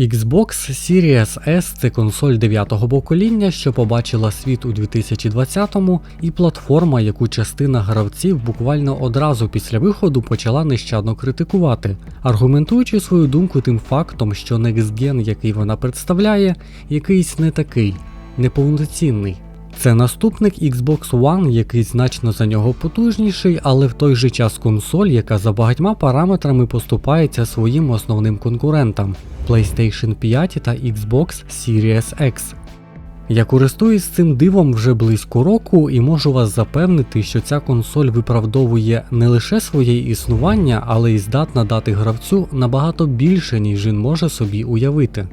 Xbox Series S це консоль 9-го покоління, що побачила світ у 2020-му, і платформа, яку частина гравців буквально одразу після виходу почала нещадно критикувати, аргументуючи свою думку тим фактом, що Next Gen, який вона представляє, якийсь не такий, неповноцінний. Це наступник Xbox One, який значно за нього потужніший, але в той же час консоль, яка за багатьма параметрами поступається своїм основним конкурентам PlayStation 5 та Xbox Series X. Я користуюсь цим дивом вже близько року і можу вас запевнити, що ця консоль виправдовує не лише своє існування, але й здатна дати гравцю набагато більше, ніж він може собі уявити.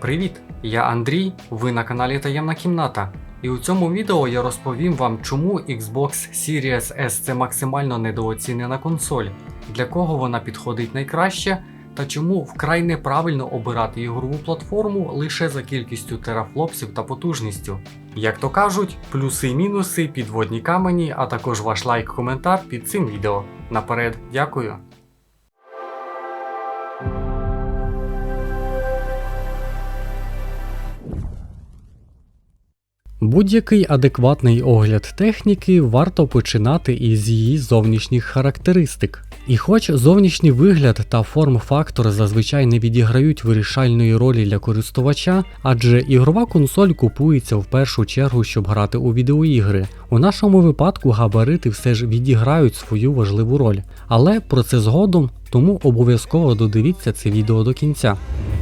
Привіт! Я Андрій, ви на каналі Таємна Кімната. І у цьому відео я розповім вам, чому Xbox Series S це максимально недооцінена консоль, для кого вона підходить найкраще, та чому вкрай неправильно обирати ігрову платформу лише за кількістю терафлопсів та потужністю. Як то кажуть, плюси і мінуси, підводні камені, а також ваш лайк, коментар під цим відео. Наперед, дякую. Будь-який адекватний огляд техніки варто починати із її зовнішніх характеристик. І хоч зовнішній вигляд та форм-фактор зазвичай не відіграють вирішальної ролі для користувача, адже ігрова консоль купується в першу чергу, щоб грати у відеоігри. У нашому випадку габарити все ж відіграють свою важливу роль, але про це згодом, тому обов'язково додивіться це відео до кінця.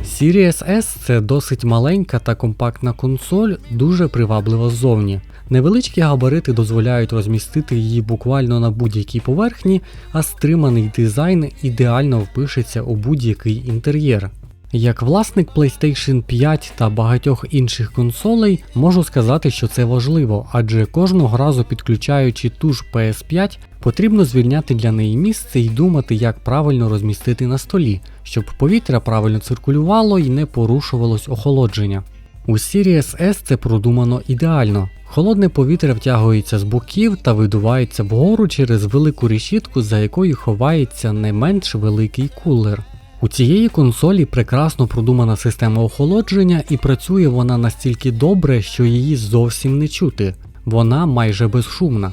Series S це досить маленька та компактна консоль, дуже приваблива ззовні. Невеличкі габарити дозволяють розмістити її буквально на будь-якій поверхні, а стриманий дизайн ідеально впишеться у будь-який інтер'єр. Як власник PlayStation 5 та багатьох інших консолей, можу сказати, що це важливо, адже кожного разу підключаючи ту ж PS5, потрібно звільняти для неї місце і думати, як правильно розмістити на столі, щоб повітря правильно циркулювало і не порушувалось охолодження. У Series S це продумано ідеально. Холодне повітря втягується з боків та видувається вгору через велику решітку, за якою ховається не менш великий кулер. У цієї консолі прекрасно продумана система охолодження і працює вона настільки добре, що її зовсім не чути, вона майже безшумна.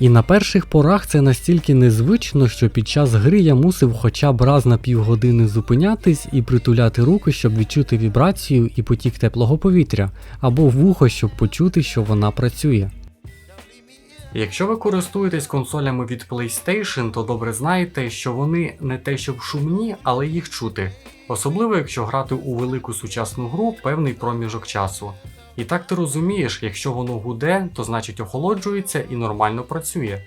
І на перших порах це настільки незвично, що під час гри я мусив хоча б раз на півгодини зупинятись і притуляти руки, щоб відчути вібрацію і потік теплого повітря, або вухо, щоб почути, що вона працює. Якщо ви користуєтесь консолями від PlayStation, то добре знаєте, що вони не те щоб шумні, але їх чути. Особливо якщо грати у велику сучасну гру певний проміжок часу. І так ти розумієш, якщо воно гуде, то значить охолоджується і нормально працює.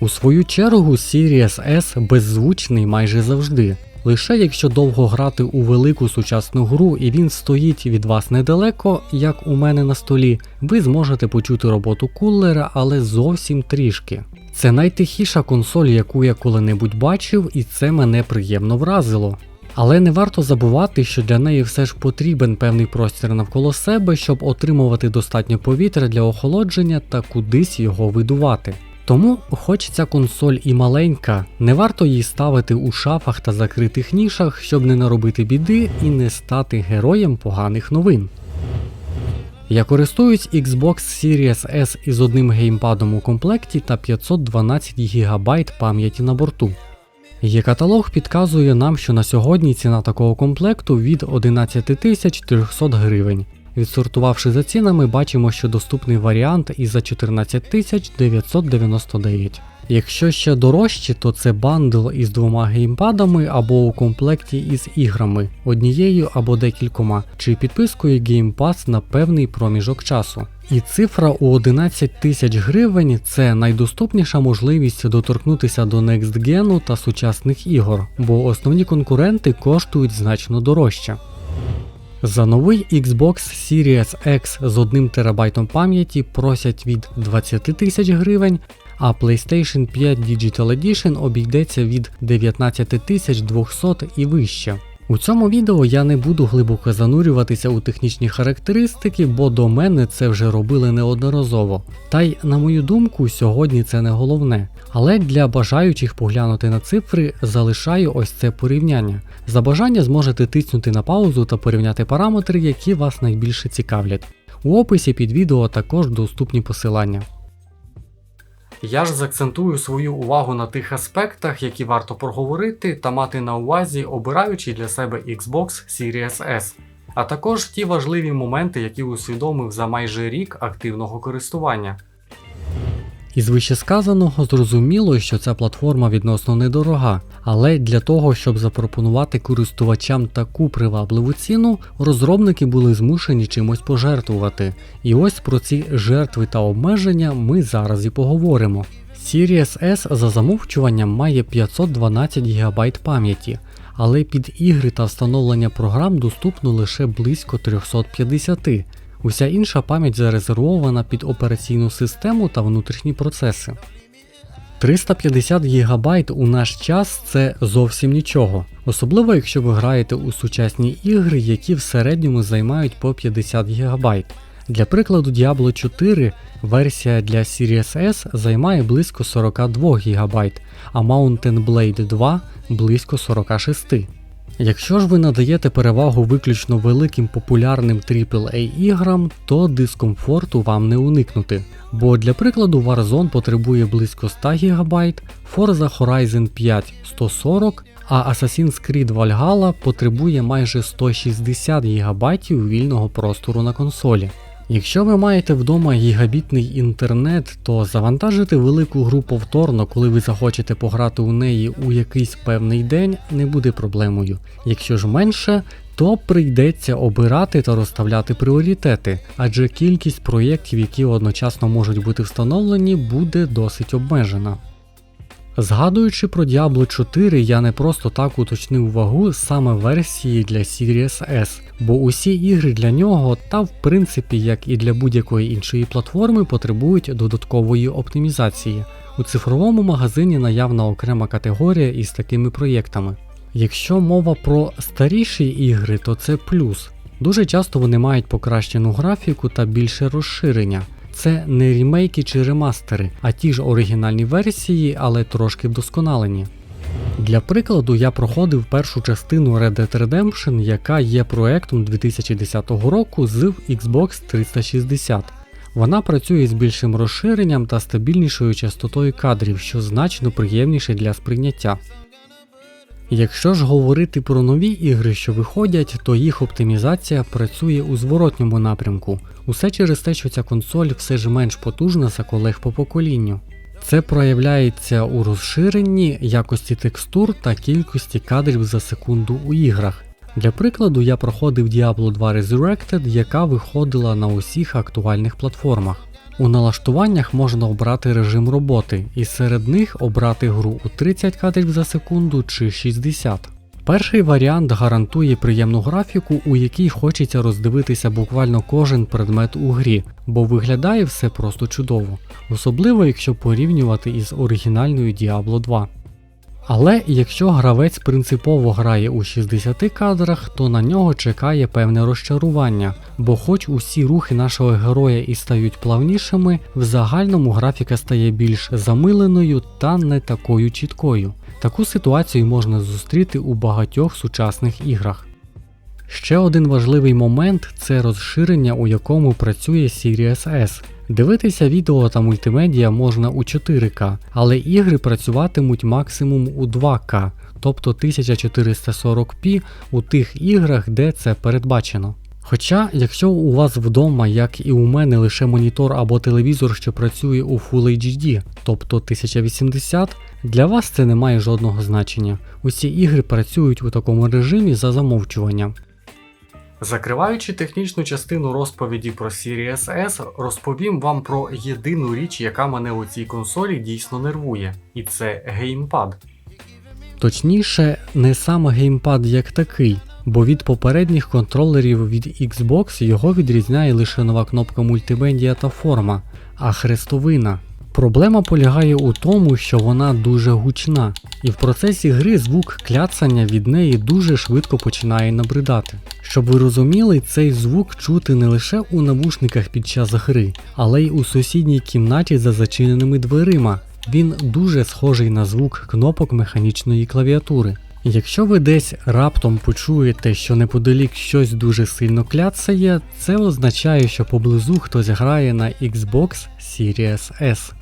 У свою чергу Series S беззвучний майже завжди. Лише якщо довго грати у велику сучасну гру і він стоїть від вас недалеко, як у мене на столі, ви зможете почути роботу кулера, але зовсім трішки. Це найтихіша консоль, яку я коли-небудь бачив, і це мене приємно вразило. Але не варто забувати, що для неї все ж потрібен певний простір навколо себе, щоб отримувати достатньо повітря для охолодження та кудись його видувати. Тому, хоч ця консоль і маленька, не варто її ставити у шафах та закритих нішах, щоб не наробити біди і не стати героєм поганих новин. Я користуюсь Xbox Series S із одним геймпадом у комплекті та 512 ГБ пам'яті на борту. Є каталог підказує нам, що на сьогодні ціна такого комплекту від 11 300 гривень. Відсортувавши за цінами, бачимо, що доступний варіант і за 14 999. Якщо ще дорожче, то це бандл із двома геймпадами або у комплекті із іграми, однією або декількома, чи підпискою Game Pass на певний проміжок часу. І цифра у 11 тисяч гривень це найдоступніша можливість доторкнутися до Next Gen та сучасних ігор, бо основні конкуренти коштують значно дорожче. За новий Xbox Series X з 1 ТБ пам'яті просять від 20 тисяч гривень, а PlayStation 5 Digital Edition обійдеться від 19 200 і вище. У цьому відео я не буду глибоко занурюватися у технічні характеристики, бо до мене це вже робили неодноразово. Та й, на мою думку, сьогодні це не головне. Але для бажаючих поглянути на цифри залишаю ось це порівняння. За бажання зможете тиснути на паузу та порівняти параметри, які вас найбільше цікавлять. У описі під відео також доступні посилання. Я ж закцентую свою увагу на тих аспектах, які варто проговорити та мати на увазі, обираючи для себе Xbox Series S, а також ті важливі моменти, які усвідомив за майже рік активного користування. Із вищесказаного зрозуміло, що ця платформа відносно недорога, але для того, щоб запропонувати користувачам таку привабливу ціну, розробники були змушені чимось пожертвувати. І ось про ці жертви та обмеження ми зараз і поговоримо. Series S за замовчуванням має 512 ГБ пам'яті, але під ігри та встановлення програм доступно лише близько 350. Уся інша пам'ять зарезервована під операційну систему та внутрішні процеси. 350 ГБ у наш час це зовсім нічого, особливо якщо ви граєте у сучасні ігри, які в середньому займають по 50 ГБ. Для прикладу, Diablo 4 версія для Series S займає близько 42 ГБ, а Mountain Blade 2 близько 46 Якщо ж ви надаєте перевагу виключно великим популярним AAA іграм, то дискомфорту вам не уникнути. Бо для прикладу Warzone потребує близько 100 ГБ, Forza Horizon 5 140, а Assassin's Creed Valhalla потребує майже 160 ГБ вільного простору на консолі. Якщо ви маєте вдома гігабітний інтернет, то завантажити велику гру повторно, коли ви захочете пограти у неї у якийсь певний день, не буде проблемою. Якщо ж менше, то прийдеться обирати та розставляти пріоритети, адже кількість проєктів, які одночасно можуть бути встановлені, буде досить обмежена. Згадуючи про Diablo 4, я не просто так уточнив вагу саме версії для Series S, бо усі ігри для нього, та в принципі, як і для будь-якої іншої платформи, потребують додаткової оптимізації. У цифровому магазині наявна окрема категорія із такими проєктами. Якщо мова про старіші ігри, то це плюс. Дуже часто вони мають покращену графіку та більше розширення. Це не рімейки чи ремастери, а ті ж оригінальні версії, але трошки вдосконалені. Для прикладу, я проходив першу частину Red Dead Redemption, яка є проектом 2010 року з Xbox 360. Вона працює з більшим розширенням та стабільнішою частотою кадрів, що значно приємніше для сприйняття. Якщо ж говорити про нові ігри, що виходять, то їх оптимізація працює у зворотньому напрямку. Усе через те, що ця консоль все ж менш потужна за колег по поколінню. Це проявляється у розширенні якості текстур та кількості кадрів за секунду у іграх. Для прикладу, я проходив Diablo 2 Resurrected, яка виходила на усіх актуальних платформах. У налаштуваннях можна обрати режим роботи, і серед них обрати гру у 30 кадрів за секунду чи 60. Перший варіант гарантує приємну графіку, у якій хочеться роздивитися буквально кожен предмет у грі, бо виглядає все просто чудово, особливо якщо порівнювати із оригінальною Diablo 2. Але якщо гравець принципово грає у 60 кадрах, то на нього чекає певне розчарування, бо хоч усі рухи нашого героя і стають плавнішими, в загальному графіка стає більш замиленою та не такою чіткою. Таку ситуацію можна зустріти у багатьох сучасних іграх. Ще один важливий момент це розширення, у якому працює Series S. Дивитися відео та мультимедіа можна у 4К, але ігри працюватимуть максимум у 2К, тобто 1440p у тих іграх, де це передбачено. Хоча, якщо у вас вдома, як і у мене, лише монітор або телевізор, що працює у Full HD, тобто 1080, для вас це не має жодного значення. Усі ігри працюють у такому режимі за замовчуванням. Закриваючи технічну частину розповіді про Series S, розповім вам про єдину річ, яка мене у цій консолі дійсно нервує, і це геймпад. Точніше, не сам геймпад як такий, бо від попередніх контролерів від Xbox його відрізняє лише нова кнопка мультимедіа та форма, а хрестовина. Проблема полягає у тому, що вона дуже гучна, і в процесі гри звук кляцання від неї дуже швидко починає набридати. Щоб ви розуміли, цей звук чути не лише у навушниках під час гри, але й у сусідній кімнаті за зачиненими дверима. Він дуже схожий на звук кнопок механічної клавіатури. Якщо ви десь раптом почуєте, що неподалік щось дуже сильно кляцає, це означає, що поблизу хтось грає на Xbox Series S.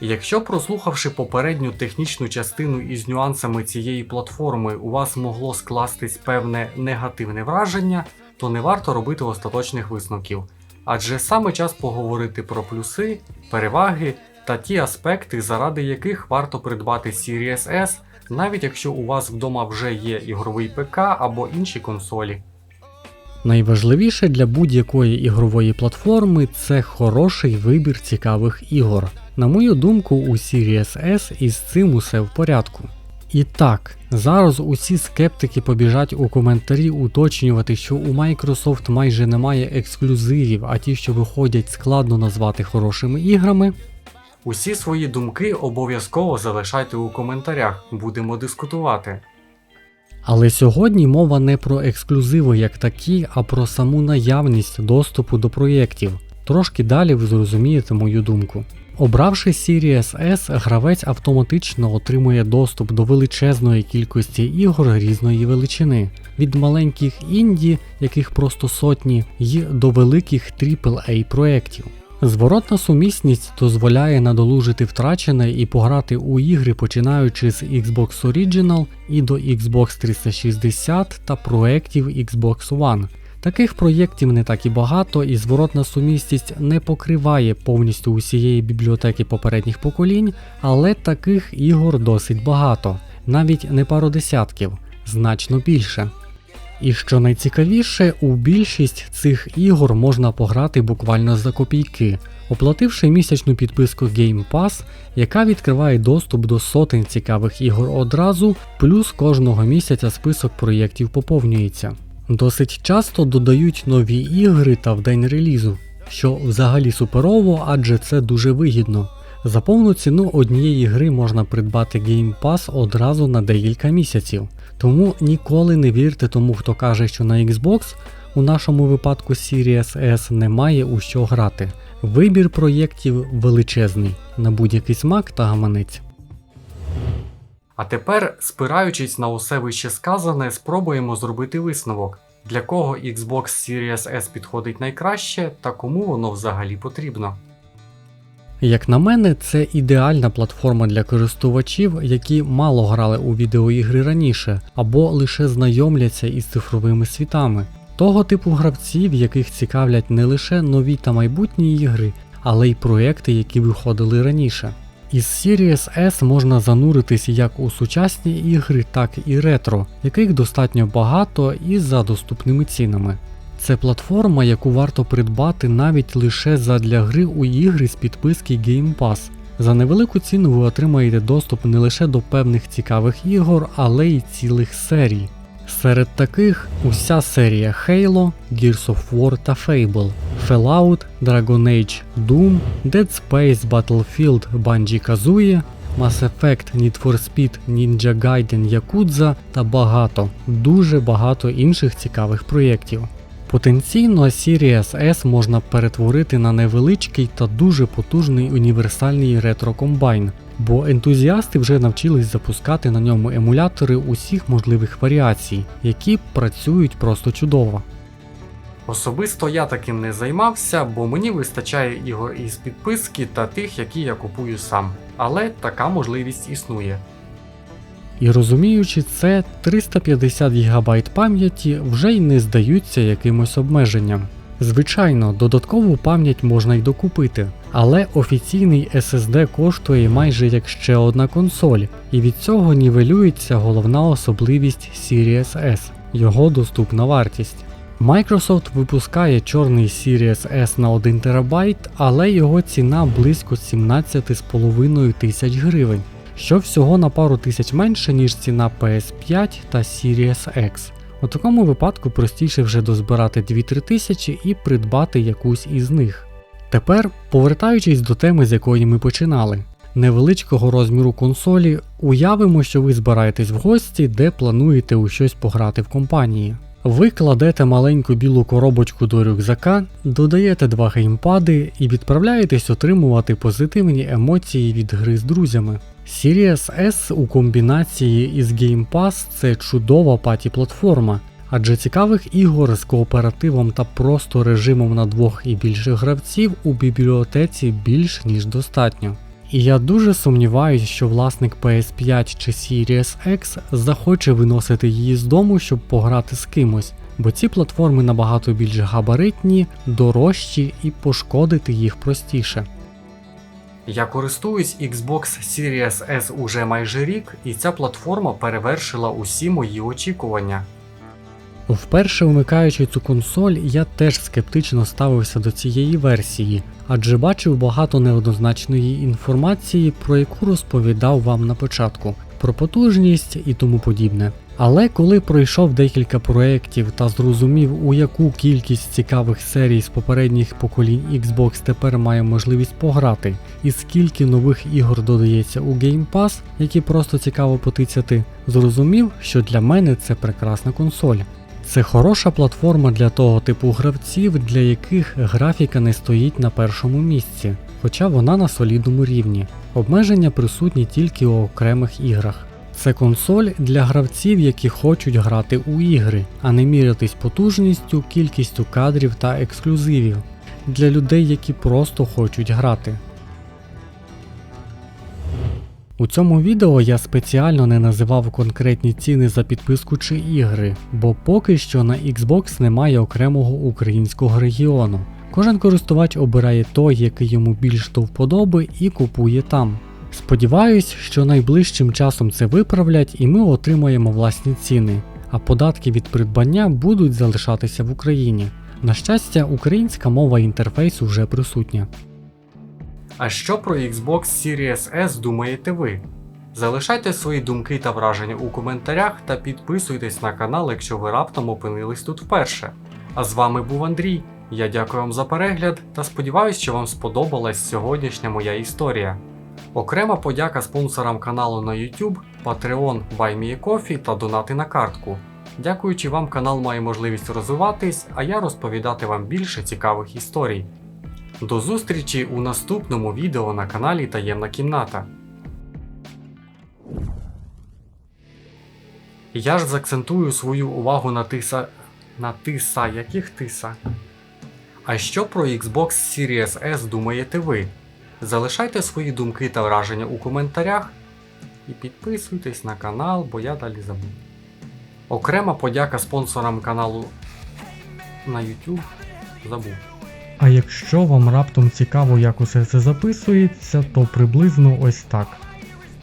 Якщо прослухавши попередню технічну частину із нюансами цієї платформи, у вас могло скластись певне негативне враження, то не варто робити остаточних висновків. Адже саме час поговорити про плюси, переваги та ті аспекти, заради яких варто придбати Series S, навіть якщо у вас вдома вже є ігровий ПК або інші консолі. Найважливіше для будь-якої ігрової платформи це хороший вибір цікавих ігор. На мою думку, у Series S із цим усе в порядку. І так, зараз усі скептики побіжать у коментарі уточнювати, що у Microsoft майже немає ексклюзивів, а ті, що виходять, складно назвати хорошими іграми. Усі свої думки обов'язково залишайте у коментарях, будемо дискутувати. Але сьогодні мова не про ексклюзиви як такі, а про саму наявність доступу до проєктів. Трошки далі ви зрозумієте мою думку. Обравши Series S, гравець автоматично отримує доступ до величезної кількості ігор різної величини, від маленьких інді, яких просто сотні, й до великих AAA проєктів. Зворотна сумісність дозволяє надолужити втрачене і пограти у ігри починаючи з Xbox Original і до Xbox 360 та проєктів Xbox One. Таких проєктів не так і багато, і зворотна сумісність не покриває повністю усієї бібліотеки попередніх поколінь, але таких ігор досить багато, навіть не пару десятків, значно більше. І що найцікавіше, у більшість цих ігор можна пограти буквально за копійки, оплативши місячну підписку Game Pass, яка відкриває доступ до сотень цікавих ігор одразу, плюс кожного місяця список проєктів поповнюється. Досить часто додають нові ігри та в день релізу, що взагалі суперово, адже це дуже вигідно. За повну ціну однієї гри можна придбати Game Pass одразу на декілька місяців. Тому ніколи не вірте тому, хто каже, що на Xbox у нашому випадку Series S немає у що грати. Вибір проєктів величезний на будь-який смак та гаманець. А тепер, спираючись на усе вище сказане, спробуємо зробити висновок, для кого Xbox Series S підходить найкраще та кому воно взагалі потрібно. Як на мене, це ідеальна платформа для користувачів, які мало грали у відеоігри раніше, або лише знайомляться із цифровими світами. Того типу гравців, яких цікавлять не лише нові та майбутні ігри, але й проекти, які виходили раніше. Із Series S можна зануритись як у сучасні ігри, так і ретро, яких достатньо багато і за доступними цінами. Це платформа, яку варто придбати навіть лише задля гри у ігри з підписки Game Pass. За невелику ціну ви отримаєте доступ не лише до певних цікавих ігор, але й цілих серій. Серед таких уся серія Halo, Gears of War та Fable, Fallout, Dragon Age, Doom, Dead Space Battlefield Bungie Kazooie, Mass Effect, Need for Speed, Ninja Gaiden Yakuza та багато, дуже багато інших цікавих проєктів. Потенційно Series S можна перетворити на невеличкий та дуже потужний універсальний ретро-комбайн, бо ентузіасти вже навчились запускати на ньому емулятори усіх можливих варіацій, які працюють просто чудово. Особисто я таким не займався, бо мені вистачає ігор із підписки та тих, які я купую сам. Але така можливість існує. І розуміючи це, 350 ГБ пам'яті вже й не здаються якимось обмеженням. Звичайно, додаткову пам'ять можна й докупити, але офіційний SSD коштує майже як ще одна консоль, і від цього нівелюється головна особливість Series S його доступна вартість. Microsoft випускає чорний Series S на 1 ТБ, але його ціна близько 17,5 тисяч гривень що всього на пару тисяч менше, ніж ціна PS5 та Series X. У такому випадку простіше вже дозбирати 2-3 тисячі і придбати якусь із них. Тепер, повертаючись до теми, з якої ми починали, невеличкого розміру консолі, уявимо, що ви збираєтесь в гості, де плануєте у щось пограти в компанії. Ви кладете маленьку білу коробочку до рюкзака, додаєте два геймпади і відправляєтесь отримувати позитивні емоції від гри з друзями. Series S у комбінації із Game Pass це чудова паті-платформа, адже цікавих ігор з кооперативом та просто режимом на двох і більше гравців у бібліотеці більш ніж достатньо. І я дуже сумніваюся, що власник PS5 чи Series X захоче виносити її з дому, щоб пограти з кимось, бо ці платформи набагато більш габаритні, дорожчі і пошкодити їх простіше. Я користуюсь Xbox Series S уже майже рік, і ця платформа перевершила усі мої очікування. Вперше вмикаючи цю консоль, я теж скептично ставився до цієї версії, адже бачив багато неоднозначної інформації, про яку розповідав вам на початку, про потужність і тому подібне. Але коли пройшов декілька проєктів та зрозумів, у яку кількість цікавих серій з попередніх поколінь Xbox тепер має можливість пограти, і скільки нових ігор додається у Game Pass, які просто цікаво потицяти, зрозумів, що для мене це прекрасна консоль. Це хороша платформа для того типу гравців, для яких графіка не стоїть на першому місці, хоча вона на солідному рівні. Обмеження присутні тільки у окремих іграх. Це консоль для гравців, які хочуть грати у ігри, а не мірятись потужністю, кількістю кадрів та ексклюзивів. Для людей, які просто хочуть грати. У цьому відео я спеціально не називав конкретні ціни за підписку чи ігри, бо поки що на Xbox немає окремого українського регіону. Кожен користувач обирає той, який йому більш до вподоби, і купує там. Сподіваюсь, що найближчим часом це виправлять і ми отримаємо власні ціни, а податки від придбання будуть залишатися в Україні. На щастя, українська мова інтерфейсу вже присутня. А що про Xbox Series S думаєте ви? Залишайте свої думки та враження у коментарях та підписуйтесь на канал, якщо ви раптом опинились тут вперше. А з вами був Андрій. Я дякую вам за перегляд та сподіваюся, що вам сподобалась сьогоднішня моя історія. Окрема подяка спонсорам каналу на YouTube, Patreon, BuyMeACoffee та донати на картку. Дякуючи вам, канал має можливість розвиватись, а я розповідати вам більше цікавих історій. До зустрічі у наступному відео на каналі Таємна кімната. Я ж закцентую свою увагу на тиса. на тиса. Яких тиса? А що про Xbox Series S думаєте ви? Залишайте свої думки та враження у коментарях і підписуйтесь на канал, бо я далі забув. Окрема подяка спонсорам каналу на YouTube. Забув. А якщо вам раптом цікаво, як усе це записується, то приблизно ось так.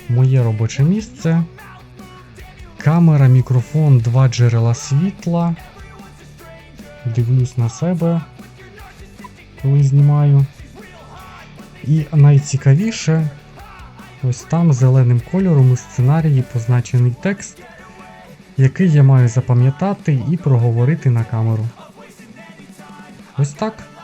Моє робоче місце. Камера, мікрофон, два джерела світла. Дивлюсь на себе, коли знімаю. І найцікавіше, ось там зеленим кольором у сценарії позначений текст, який я маю запам'ятати і проговорити на камеру. Ось так.